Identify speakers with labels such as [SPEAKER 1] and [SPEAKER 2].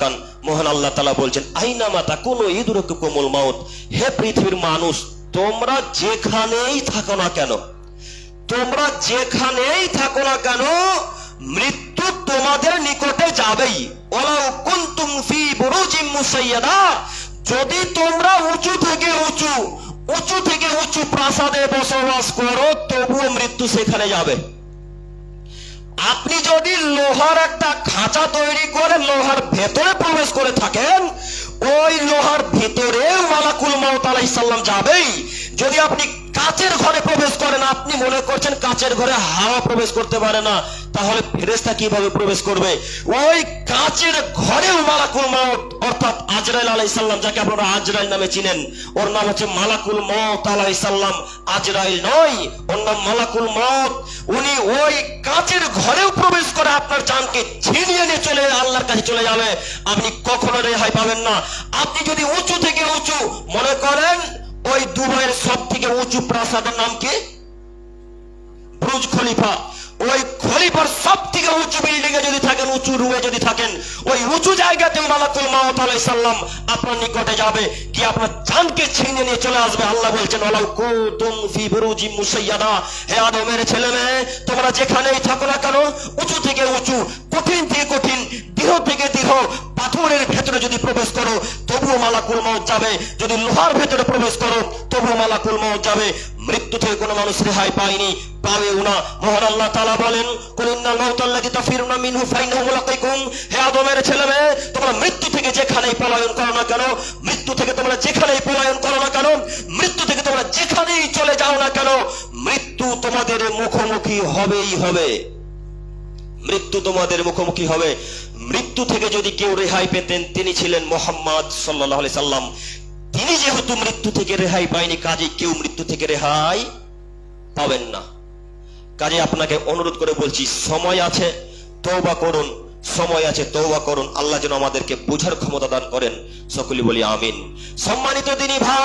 [SPEAKER 1] কারণ মোহন আল্লাহ তালা বলছেন কোন কোমল মাউত। হে পৃথিবীর মানুষ, তোমরা যেখানেই থাকো না কেন, তোমরা যেখানেই থাকো না কেন, মৃত্যু তোমাদের নিকটে যাবেই। ওলাউ ফি মুসাইয়াদা। যদি তোমরা উঁচু থেকে উঁচু উঁচু থেকে উঁচু প্রাসাদে বসবাস করো, তবুও মৃত্যু সেখানে যাবে। আপনি যদি লোহার একটা খাঁচা তৈরি করে লোহার ভেতরে প্রবেশ করে থাকেন, ওই লোহার ভেতরে মালাকুল মাউত যাবেই। যদি আপনি কাচের ঘরে প্রবেশ করেন আপনি মনে করছেন কাচের ঘরে হাওয়া প্রবেশ করতে পারে না। তাহলে ফেরেস্তা কীভাবে প্রবেশ করবে? ওই কাচের ঘরেও মালাকুল মাউত অর্থাৎ আজরাইল আলাইসাল্লাম যাকে আপনারা আজরাইল নামে চিনেন, ওর নাম হচ্ছে মালাকুল মত আলাইসাল্লাম আজরাইল নয়, ওর নাম মালাকুল মত উনি ওই কাচের ঘরেও প্রবেশ করে আপনার জানকে ছিনিয়ে নিয়ে চলে, আল্লাহর কাছে চলে যাবে। আপনি কখনো রেহাই পাবেন না। আপনি যদি উঁচু থেকে উঁচু মনে করেন, ওই দুবাইয়ের সব উঁচু প্রাসাদের নাম কি? Burj Khalifa. ওই খলিফার সব থেকে উঁচু বিল্ডিং এ যদি থাকেন, উঁচু রুমে যদি থাকেন, ওই উঁচু জায়গাতে মালাকুল মাওত আলাইহিস সালাম আপনার নিকটে যাবে কি আপনার জানকে ছিনিয়ে নিয়ে চলে আসবে। আল্লাহ বলছেন, ওয়ালাউ কুতুম ফি বুরুজি মুসাইয়াদা। হে আদমের ছেলে মেয়ে, তোমরা যেখানেই থাকো না কেন, উঁচু থেকে উঁচু, কঠিন থেকে কঠিন দৃঢ় থেকে দৃঢ় পাথরের ভেতরে যদি প্রবেশ করো, তবুও মালাকুল মৌত যাবে। যদি লোহার ভেতরে প্রবেশ করো, তবুও মালাকুল মৌত যাবে। মৃত্যু থেকে কোনো মানুষ রেহাই পায়নি মুখোমুখি হবেই হবে। মৃত্যু তোমাদের মুখোমুখি হবে। মৃত্যু থেকে যদি কেউ রেহাই পেতেন, তিনি ছিলেন মোহাম্মদ সাল্লাহ সাল্লাম। তিনি যেহেতু মৃত্যু থেকে রেহাই পায়নি, কাজে কেউ মৃত্যু থেকে রেহাই পাবেন না। কাজে আপনাকে অনুরোধ করে বলছি, সময় আছে তৌবা করুন। সময় আছে তৌবা করুন। আল্লাহ যেন আমাদেরকে বোঝার ক্ষমতা দান করেন। সকলে বলি আমিন। সম্মানিত দিনী ভাই